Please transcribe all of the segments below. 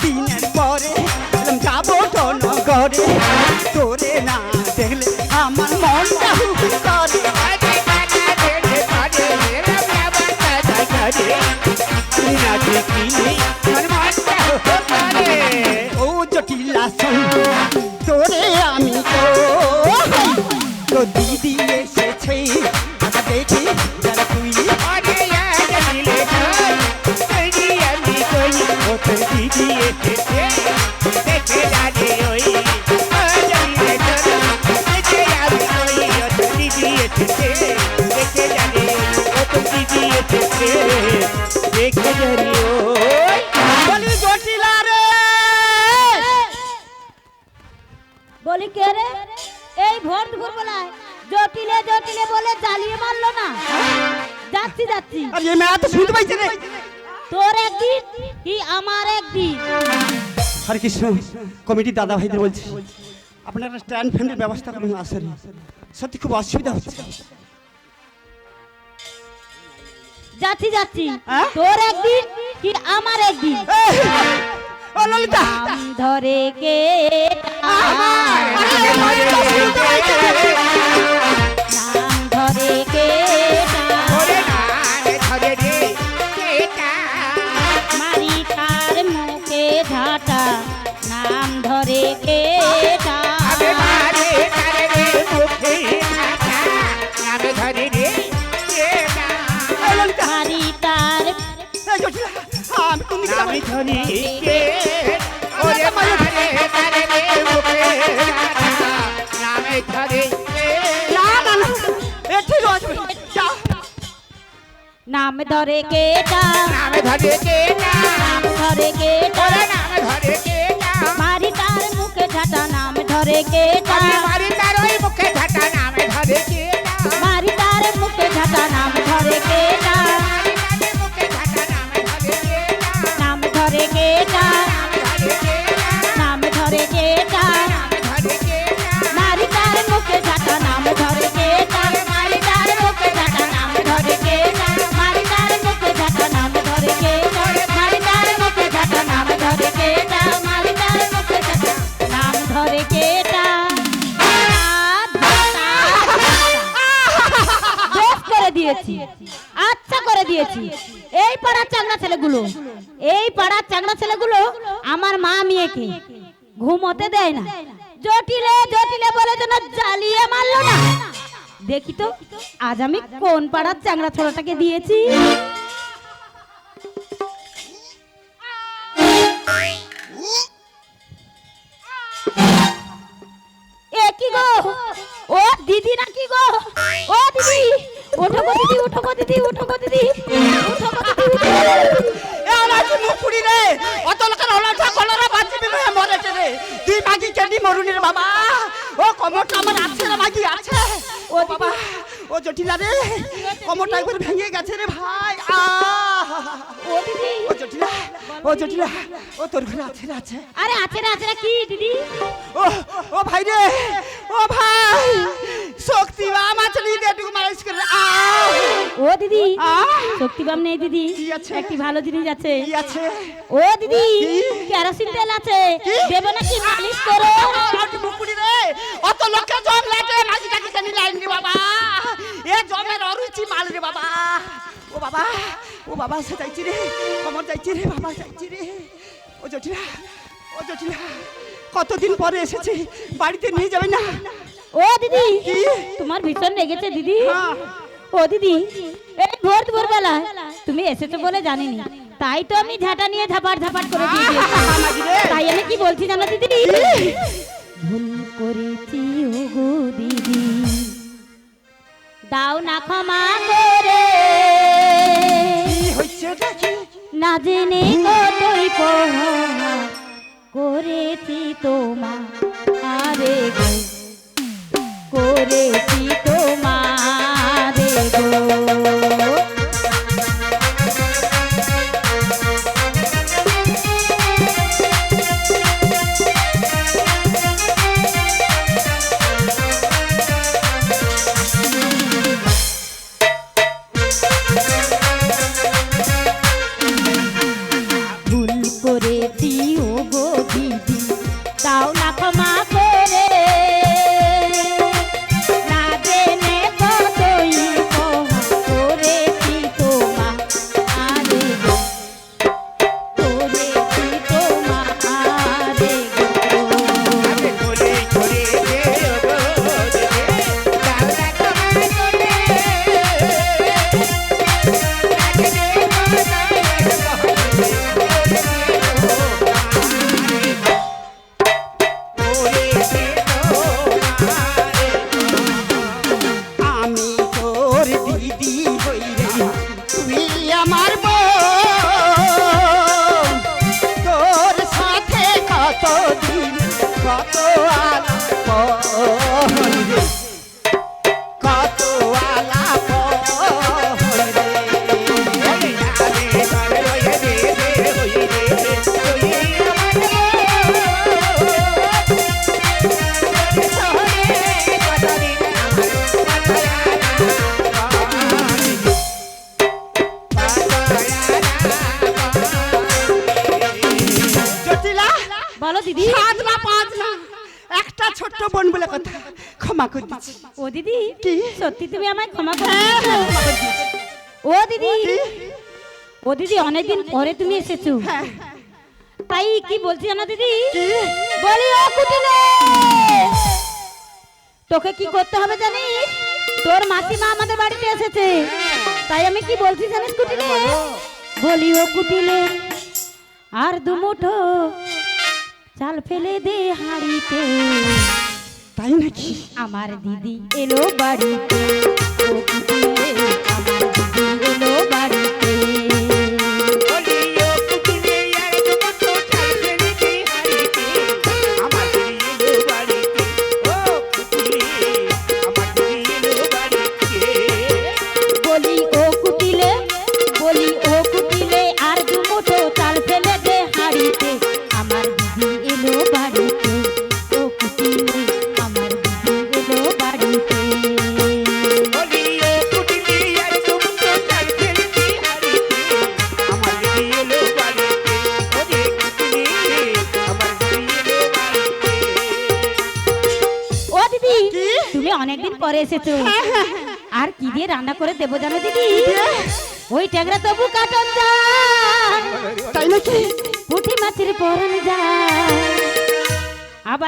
কতদিনের পরে যাব তো নগরে তোরে না কে রে? এই ভোর দুপুর বেলায় জটিলে জটিলে বলে জ্বালিয়ে মারলো না। যাচ্ছি যাচ্ছি। আর এই মেয়ে তো শুনতে পাইছে রে। তোর একদিন কি আমার একদিন? হরে কৃষ্ণ কমিটির দাদা ভাইদের বলছি আপনার স্ট্যান্ড ফ্যানের ব্যবস্থা করুন আসেন। সত্যি খুব অসুবিধা হচ্ছে। যাচ্ছি যাচ্ছি। হ্যাঁ? তোর একদিন কি আমার একদিন? ও ললিতা ধরে কে আরে, ললিতা, নামে ধরে কে না না না এ ঠিক আছে যা নাম ধরে কে নামে ধরে কে নাম ধরে কে ওরে নামে ধরে মারি তার মুখে ঝাঁটা নাম ধরে কে আমি মারি তার ওই মুখে ঝাঁটা নামে ধরে কে না মারি তার মুখে ঝাঁটা নাম দেখি তো, আজ আমি কোন পাড়ার চাংড়া ছোড়াটাকে দিয়েছি? এ কি গো? ও দিদি গো? ও দিদি, ওঠো ওঠো ওঠো রে তুই মাগি কেডি মরুনি রে বাবা। ও কমরটা আমার আছে রে মাগি আছে? ও বাবা ও জটিলা রে কমরটা একবার ভেঙে গেছে রে ভাই। আ। ও দিদি। ও জটিলা ও জটিলা ও তোর ঘরে আছে রে আছে? আরে আছে না আছে না কি দিদি? ও ও ভাই রে ও ভাই। ও দিদি। আ? শক্তিবাম নেই দিদি? একটি ভালো জিনিস আছে। ও দিদি? কেরোসিন তেল আছে। দেবে নাকি? মালিশ করো। আমার রে। অত লোকে জম লাগে মাঝিটাকে জানি লাইন রে বাবা। এ জমের অরুচি মাল রে বাবা। ও বাবা ও বাবা সে যাইছি রে। কমর যাইছি রে বাবা যাইছি রে। ও জটিলা ও জটিলা কতদিন পরে এসেছি বাড়িতে নিয়ে যাবে না? ও দিদি তোমার ভীষণ লেগেছে দিদি। হ্যাঁ। ও দিদি, এই ভোর তুমি এসেছ বলে জানিনি। তাই তো আমি ঝাঁটা নিয়ে ঝাপাট করে তাই আমি কি বলছি জানো দিদি? ভুল করেছি, ওগো দিদি। দাও না ক্ষমা করে। না জেনে কতই করেছি তোমার ক্ষমা করে দিচ্ছি ও দিদি কি? সত্যি তুমি আমায় ক্ষমা করে হ্যাঁ, হ্যাঁ, ও দিদি ও দিদি? অনেকদিন পরে তুমি এসেছ। হ্যাঁ, তাই কি বলছি না দিদি? বলি ও কুটিলে তোকে কি করতে হবে জানিস? তোর মাসিমা আমাদের বাড়িতে এসেছে। তাই আমি কি বলছি জানিস কুটিলে বলি। ও কুটিলে আর দুমুঠো চাল ফেলে দে হাড়িতে। তাই নাকি? আমার দিদি এলো বাড়ি আমার দিদি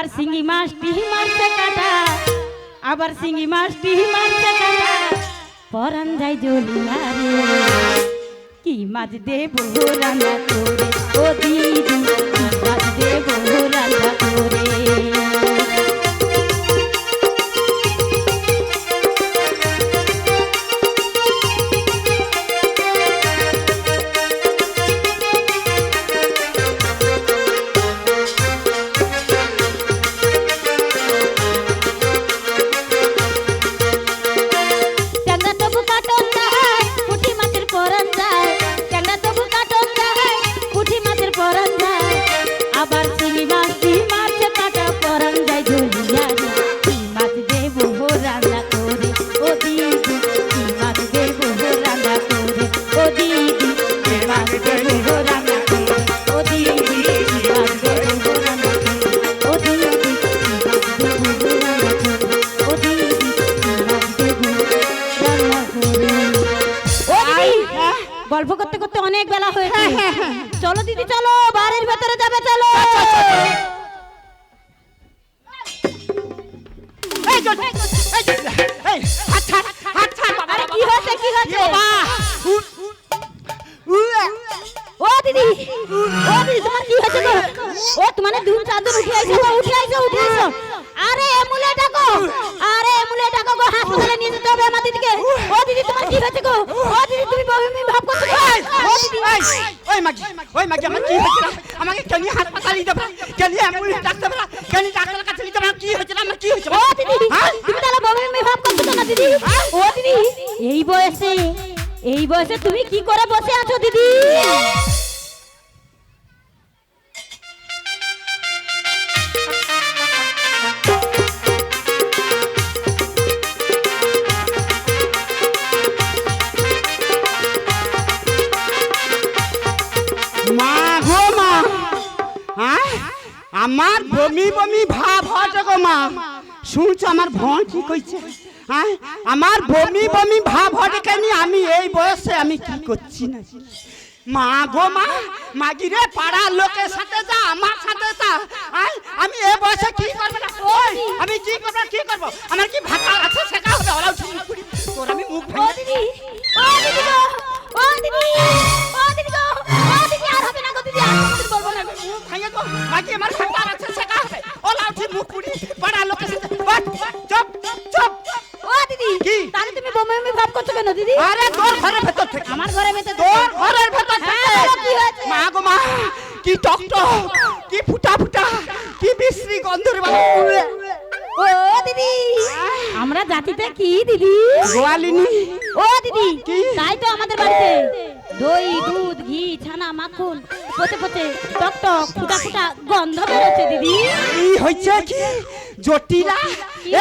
আবার সিঙ্গি মাছটি মারতে কাটা। আবার সিঙ্গি মাছটি মারতে কাটা। পরান যাই জলিয়া রে। কি মাছ দেব রান্না করে? ও দিদি, কি মাছ দেব রান্না করে? মাগি ওই মাগি আমার কি হয়েছিল? আমাকে কেন হাসপাতালে নিতে পারা? কেন অ্যাম্বুলেন্স ডাকতে পারা? কেন ডাক্তারের কাছে নিতে পারা? কি হয়েছিল? আমার কি হয়েছিল? ও দিদি হ্যাঁ? তুমি তাহলে বমি মে ভাব করছ না দিদি? হ্যাঁ? ও দিদি এই বয়সে এই বয়সে তুমি কি করে বসে আছো দিদি? আমার বমি বমি ভাব হট গো মা। শুনছো আমার ভন কি কইছে? হ্যাঁ আমার বমি বমি ভাব হটে কেন? আমি এই বয়সে আমি কি করছি না? মা গো মা মাগিরে পাড়ার লোকের সাথে যা, আমার সাথে যা। হ্যাঁ? আমি এই বয়সে কি করব না? ওই, আমি কি করব কি করব? আমার কি ভাতা আছে? সেটা হবে, ওরা তোর আমি মুখ ভেঙে। দিদি ও দিদি গো ও দিদি ও দিদি গো ও দিদি, আর হবে না গো। দিদি আর কোনোদিন বলব গো। বাকি আমার সন্তান আছে শেখা হবে। ও লাউঠি মুখ পুড়ি পাড়া লোকের সাথে বাট, বাট, চুপ চুপ। ও দিদি কি? তাহলে তুমি বমি বমি ভাব করছ কেন দিদি? আরে তোর ঘরের ভেতর থেকে। আমার ঘরে ভেতর তোর ঘরের ভেতর থেকে। কি হয়েছে? মা গো মা কি টক টক কি ফুটা ফুটা কি বিশ্রী গন্ধরে বাবা ও দিদি আমরা জাতিতে কি দিদি? গোয়ালিনী। ও দিদি তাই তো আমাদের বাড়িতে। দই দুধ ঘি ছানা মাখন। পচে পচে টক টক ফুটা ফুটা গন্ধ বেরোচ্ছে দিদি। কি হয়েছে কি? জটিলা?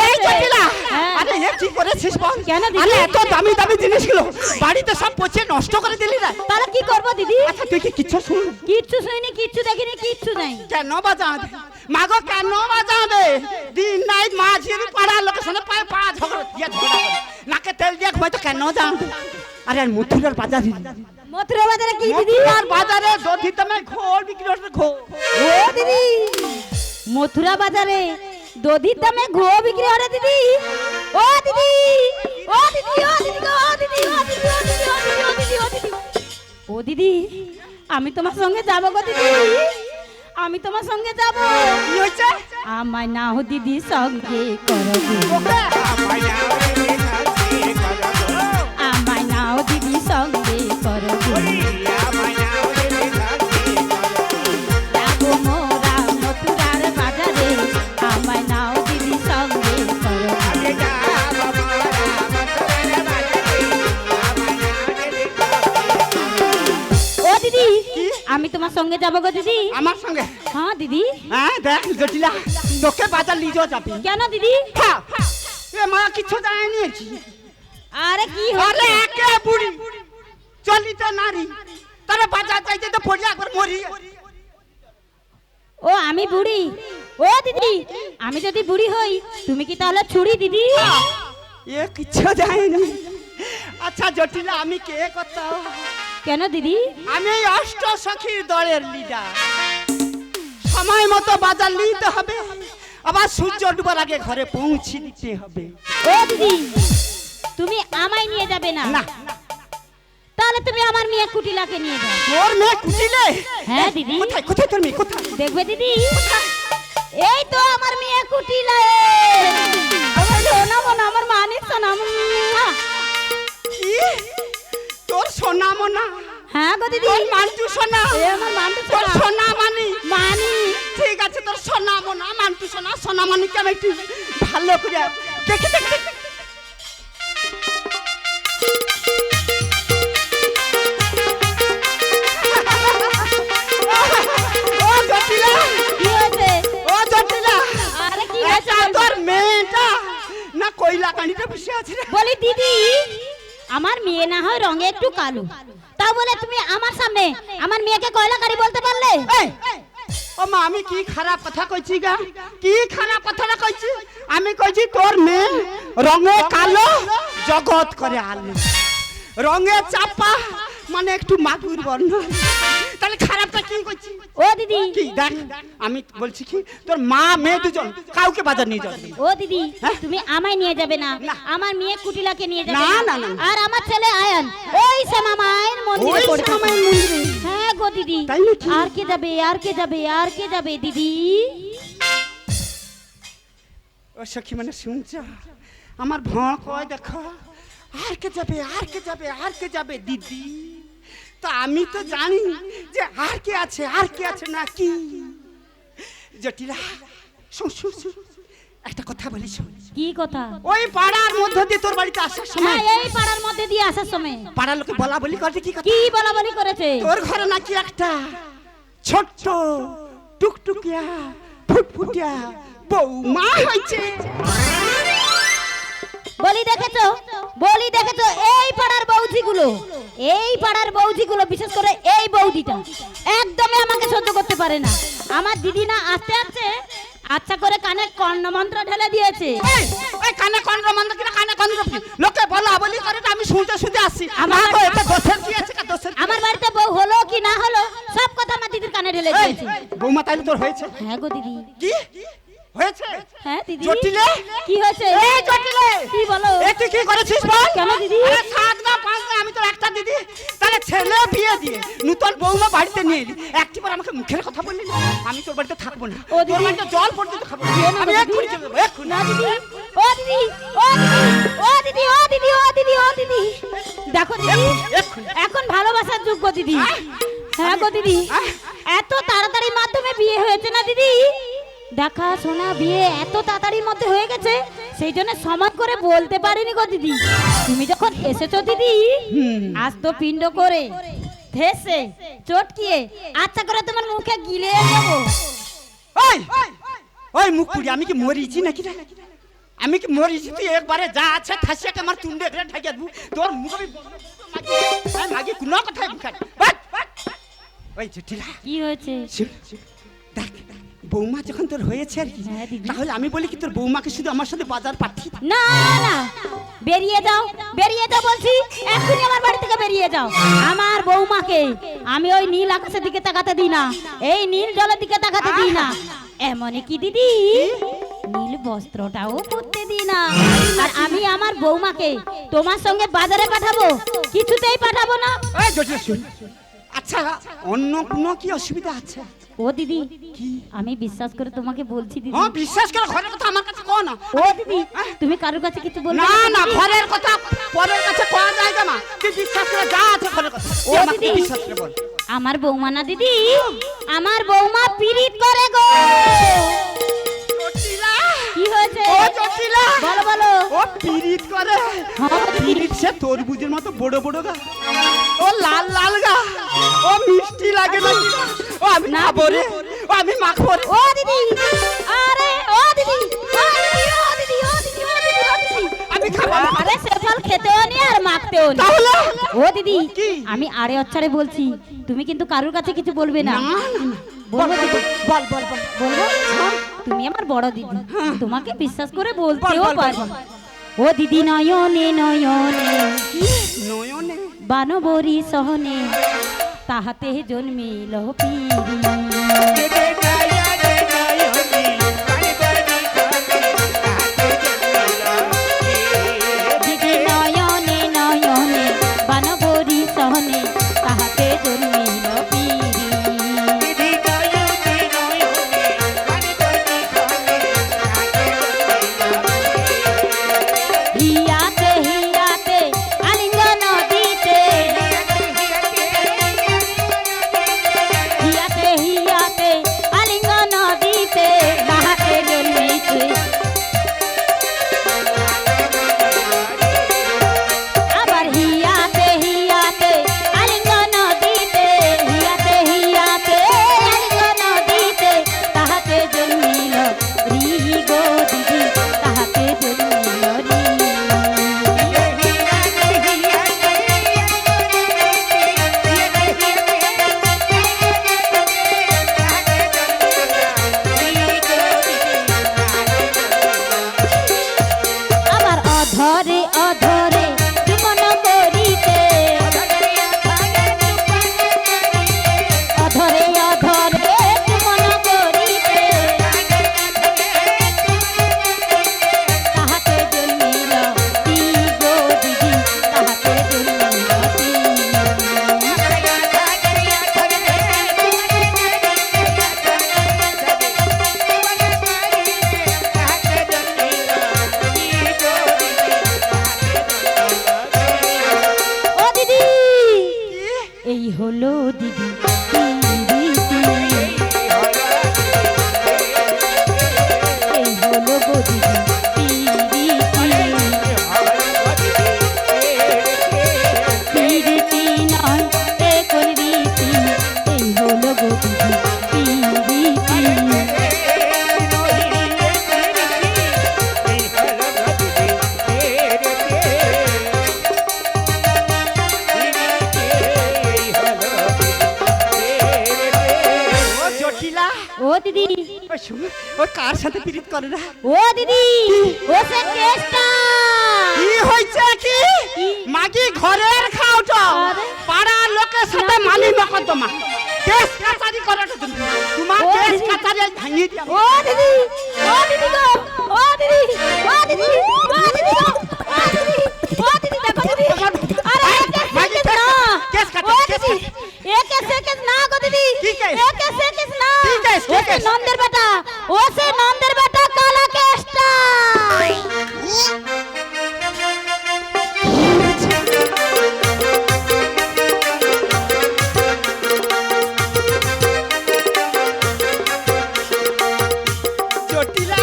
এই জটিলা! হ্যাঁ। আরে এ কি করেছিস বল? কেন দিদি? আরে এত দামি দামি জিনিসগুলো। বাড়িতে সব পচে নষ্ট করে দিলি না? তাহলে কি করব দিদি? আচ্ছা তুই কি কিচ্ছু শুন? কিচ্ছু শুনিনি কিচ্ছু দেখিনি কিচ্ছু নাই। কেন বাজাবে? মাগো কেন বাজাবে? দিন নাইট মাঝির পাড়ার লোকের সঙ্গে পায়ে পা ঝগড়া। দিয়ে ঝগড়া। নাকে তেল দিয়ে ঘুমাইতো কেন জানবে? আরে আর মথুরার বাজার। মথুরা বাজারে কি দিদি? মথুরার বাজারে দধি তুমি ঘোল বিক্রি করতে ঘোল ও দিদি মথুরা বাজারে দধির দামে ঘো বিক্রি হয় রে দিদি ও দিদি ও দিদি ও দিদি ও দিদি ও দিদি ও দিদি ও দিদি ও দিদি ও দিদি। ও দিদি আমি তোমার সঙ্গে যাব গো দিদি। আমি তোমার সঙ্গে যাব। কি হয়েছে? আমায় নাও দিদি সঙ্গে করো। ওকে আমি তোমার সঙ্গে যাব গো দিদি। আমার সঙ্গে? হ্যাঁ দিদি। হ্যাঁ দেখ জটিলা। তোকে বাজার যাবি। কেন দিদি? এ মা কিছু নিয়েছি। আরে কি হলো? একে বুড়ি। চলিত নারী তারা বাজার যাইতে তো পড়ি একবার মরি ও আমি বুড়ি। ও দিদি আমি যদি বুড়ি হই তুমি কি তাহলে ছুরি দিদি? এ কিছু যায়নি আচ্ছা জটিলা আমি কে কত? কেন দিদি? আমি অষ্ট সখীর দলের লিডার সময় মতো বাজার নিতে হবে। আবার সূর্য ডুবার আগে ঘরে পৌঁছে দিতে হবে। ও দিদি তুমি আমায় নিয়ে যাবে না? না। তাহলে তুমি আমার মেয়ে কুটিলাকে নিয়ে যাও। তোর মেয়ে কুটিলে? হ্যাঁ দিদি। কোথায় কোথায় তোর মেয়ে কোথায়? দেখবে দিদি? এই তো আমার মেয়ে কুটিলা আমার সোনা মনা আমার মানিক সোনা মুয়া। কি? তোর সোনা মোনা? হ্যাঁ গো দিদি। তোর মান্টু সোনা? এ আমার মান্টু তোর সোনা সোনা মানি? মানি। ঠিক আছে তোর সোনা মোনা মান্টু সোনা সোনা মানিকে আমি একটু ভালো করে দেখে দেখে কইলা কানিটা বসে আছে বলি দিদি আমার মেয়ে না হয় রঙে একটু কালো। তা বলে তুমি আমার সামনে আমার মেয়েকে কয়লাকারী বলতে পারলে? ও মা আমি কি খারাপ কথা কইছি গা? কি খারাপ কথাটা কইছি? আমি কইছি তোর মেয়ে রঙে কালো জগৎ করে আলো। রঙে চাপা মানে একটু মাগুর বর্ণ। তাহলে খারাপটা কি কইছি ও দিদি কি দেখ আমি বলছি কি তোর মা মেয়ে দুজন কাউকে বাজার নিয়ে যাবে ও দিদি হ্যাঁ? তুমি আমায় নিয়ে যাবে না। আমার মেয়ে কুটিলাকে নিয়ে যাবে না, না না। আর আমার ছেলে আয়ান ওই শ্যামা মায়ের মন্দিরে পড়ে থাকে। শ্যামা মায়ের মন্দিরে? হ্যাঁ গো দিদি? আর কে যাবে আর কে যাবে আর কে যাবে দিদি ও সখী মানে শুনছ আমার ভয় কয় দেখো আর কে যাবে আর কে যাবে আর কে যাবে দিদি তা আমি তো জানি যে আর কে আছে আর কে আছে না কি জটিলা শোন শোন শোন একটা কথা বলি শোন কি কথা? ওই পাড়ার মধ্য দিয়ে তোর বাড়িতে আসার সময় হ্যাঁ এই পাড়ার মধ্যে দিয়ে আসার সময়। পাড়ার লোকে বলা বলি করে কি কথা? কি বলা বলি করেছে? তোর ঘরে নাকি একটা ছোট্ট টুকটুকিয়া ফুটফুটিয়া বৌমা হয়েছে। বলি দেখেছ? বলি দেখেছ এই পাড়ার বৌদিগুলো? এই পাড়ার বৌদিগুলো বিশেষ করে এই বৌদিটা একদমই আমাকে সহ্য করতে পারে না। আমার দিদি না আস্তে আস্তে আচ্ছা করে কানে কর্ণমন্ত্র ঢেলে দিয়েছে। এই, এই কানে মন্দ কিনা কানে কন্দ্র? লোকে বলা বলি করে আমি শুনতে শুনতে আসি আমার- আমার এটা দোষের কি আছে? কা দোষের আমার বাড়িতে বউ হলো কি না হলো সব কথা আমার দিদির কানে ঢেলে দিয়েছে। বৌমা তাইলে তোর হয়েছে? হ্যাঁ গো দিদি। কি? হয়েছে? হ্যাঁ দিদি। জটিলে? কি হয়েছে? এই জটিলে! কি বলো? এ তুই কি করেছিস বল? কেন দিদি? আরে সাত না পাঁচ না আমি তোর একটা দিদি। তাহলে ছেলে বিয়ে দিয়ে নূতন বৌমা বাড়িতে নিয়ে এলি। একটিবার আমাকে মুখের কথা বললি না? আমি তোর বাড়িতে থাকব না। ও তোর বাড়িতে জল পর্যন্ত খাব না। আমি? এক্ষুনি চলে যাব এক্ষুনি। না দিদি। ও দিদি। ও দিদি। ও দিদি। ও দিদি। ও দিদি। ও দিদি। দেখো দিদি। এখন ভালোবাসার যোগ্য দিদি। হ্যাঁ গো দিদি। এত তাড়াতাড়ি মাধ্যমে বিয়ে হয়েছে না দিদি? দেখা শোনা বিয়ে এত তাড়াতাড়ির মধ্যে হয়ে গেছে সেই জন্য সমাজ করে বলতে পারিনি গো দিদি। তুমি যখন এসেছ দিদি আজ তো পিণ্ড করে ধেসে চটকিয়ে আচ্ছা করে তোমার মুখে গিলে দেবো। ওই ওই মুখ পুড়ি আমি কি মরিছি নাকি রে? আমি কি মরিছি? তুই একবারে যা আছে ঠাসিয়াকে আমার তুন্ডে ধরে ঢাকিয়ে দেবো। তোর মুখ আমি মাগি মাগি কোনো কথাই মুখাই ওই জটিলা কি হয়েছে? দেখ। বৌমা যখন তোর হয়েছে আর কি হ্যাঁ, দিদি। তাহলে আমি বলি কি তোর বৌমাকে শুধু আমার সাথে বাজার পাঠিয়ে দে। না না বেরিয়ে যাও বেরিয়ে যাও বলছি। এক্ষুনি আমার বাড়ি থেকে বেরিয়ে যাও। আমার বৌমাকে আমি ওই নীল আকাশের দিকে তাকাতে দিই না। এই নীল জলের দিকে তাকাতে দিই না। এমনই কি দিদি? নীল বস্ত্রটাও পরতে দিই না। আর আমি আমার বৌমাকে তোমার সঙ্গে বাজারে পাঠাবো? কিছুতেই পাঠাবো না। জটিলা শুন। আচ্ছা অন্য কোনো কি অসুবিধা আছে? ও দিদি আমি বিশ্বাস করে তোমাকে বলছি দিদি। হ্যাঁ বিশ্বাস করে ঘরের কথা আমার কাছে কো না। ও দিদি তুমি কারোর কাছে কিছু বলবে না? না? ঘরের কথা পরের কাছে কোয়া যায় না তুই বিশ্বাস করে যা আছে ঘরের কথা। ও আমাকে দিদি। বিশ্বাস করে বল। আমার বৌমা না দিদি? আমার বৌমা পিরিত করে গো। কি হয়েছে? ও জটিলা। বলো বলো। ও পিরিত করে। হ্যাঁ, পিরিত সে তরমুজের মতো বড় বড় গা। ও লাল লাল গা। ও মিষ্টি লাগে না। ও আমি না, খাব রে। ও আমি মাখবো ও দিদি। আরে ও দিদি। আমি খাব। আরে সে ফল খেতেও নি আর মাখতেও নি। তাহলে? ও দিদি? আমি আরে অচ্ছারে বলছি তুমি কিন্তু কারোর কাছে কিছু বলবে না। বলব বল বল বল বলব? তুমি আমার বড় দিদি। তোমাকে বিশ্বাস করে বলতেও বল, বল, পারব ও দিদি নয়নে নয়নে। নয়নে? বানবরী সহনে তাহাতে জন্মিল পিরি। ও কার সাথে পীড়িত করে না ও দিদি ও সে কেসটা। কি হইছে কি? মাগি ঘরের খাওটা। পাড়ার লোকের সাথে মালি মকদ্দমা কেস কাচারি করে তুমি তোমার কেস কাচারি আজ ভাঙিয়ে দিয়া ও দিদি। ও দিদি গো। ও দিদি। ও দিদি। ও দিদি গো। কাটো, ও কেস একে সেকেস না গো দিদি কি কেস? একে না কি কেস, কি ও নন্দের বেটা ও সে নন্দের বেটা কালা কেসটা জটিলা।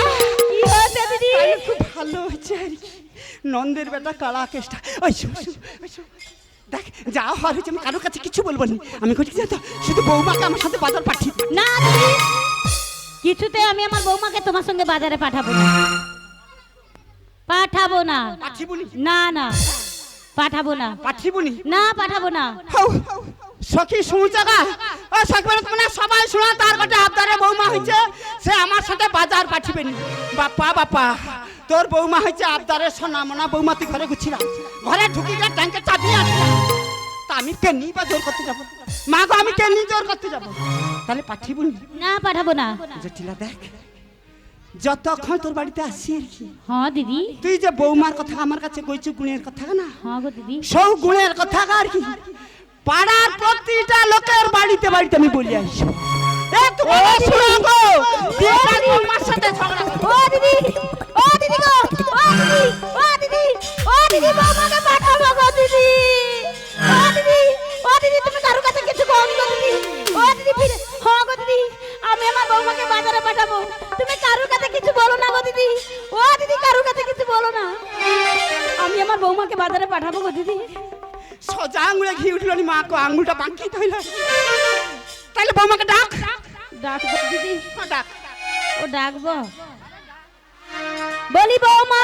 কি হয়েছে দিদি? তাহলে খুব ভালো হয়েছে আর কি। নন্দের বেটা কালা কেসটা ওই যা হওয়ার হয়েছে আমি কারোর কাছে কিছু বলব না। আমি করি কি? শুধু বৌমাকে আমার সাথে বাজার পাঠিয়ে না দিদি। কিছুতে আমি আমার বৌমাকে তোমার সঙ্গে বাজারে পাঠাবো না। পাঠাবো না। পাঠিবুনি না? না পাঠাবো না। পাঠিবুনি না? পাঠাবো না। সখী শুনছাগা ও সখী তোমরা সবাই শোনা তার কাছে আবদারে বৌমা হয়েছে। সে আমার সাথে বাজার পাঠিবে নি। বাপা বাপ্পা তোর বৌমা হয়েছে আবদারে সোনা মোনা। বৌমা তুই ঘরে গুছিলাম ঘরে ঢুকি গিয়ে ট্যাঙ্কে চাবি আছে তা আমি কেনি বা জোর করতে যাব? মা গো আমি কেনি জোর করতে যাব? তাহলে পাঠিবুনি না পাঠাবো না। জটিলা দেখ। যতক্ষণ তোর বাড়িতে আসি আর কি। হ্যাঁ দিদি। তুই যে বৌমার কথা আমার কাছে কইছু গুণের কথা না? হ্যাঁ গো দিদি। সব গুণের কথা আর কি। পাড়ার প্রতিটা লোকের বাড়িতে বাড়িতে আমি বলি আসি এ তোমরা শুনো গো। সাথে ঝগড়া ও দিদি। ও দিদি গো। ও দিদি। ও দিদি। ও দিদি। বৌমাকে পাঠাবো গো দিদি। ও দিদি তুমি কারও কাছে কিছু বল গো দিদি। ও দিদি ফিরে। হ্যাঁ গো দিদি আমি আমার বৌমাকে বাজারে পাঠাবো। তুমি কারোর কাছে কিছু বলো না গো দিদি। ও দিদি কারোর কাছে কিছু বলো না। আমি আমার বৌমাকে বাজারে পাঠাবো গো দিদি। সোজা আঙুলে ঘি উঠল নি মা কো আঙুলটা বাঁকি হইল তাহলে বৌমাকে ডাক। ডাকবো দিদি। হ্যাঁ, ডাক। ও ডাকবো বলি বৌমা।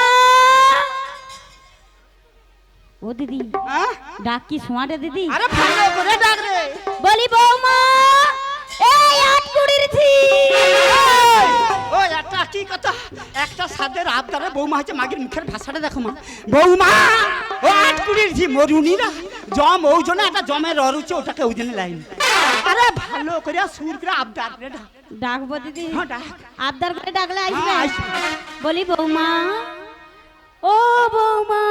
ও দিদি? ডাক কি শোয়াটে দিদি? আরে ভালো করে ডাক রে। বলি বৌমা এই আট কুড়ির ছি ও একটা কি কথা? একটা সাদের আবদারে বৌমা হচ্ছে মাগের মুখের ভাষাটা দেখো মা। বৌমা ও আট কুড়ির ঝি মরুনি না জম ওই জন্য একটা জমের অরুচে ওটাকে ওই জন্য লাইন। আরে ভালো করে সুর করে আবদার রে ডাক। ডাকবো দিদি। হ্যাঁ ডাক। আবদার করে ডাকলে হ্যাঁ, আসবে। বলি বৌমা ও বৌমা।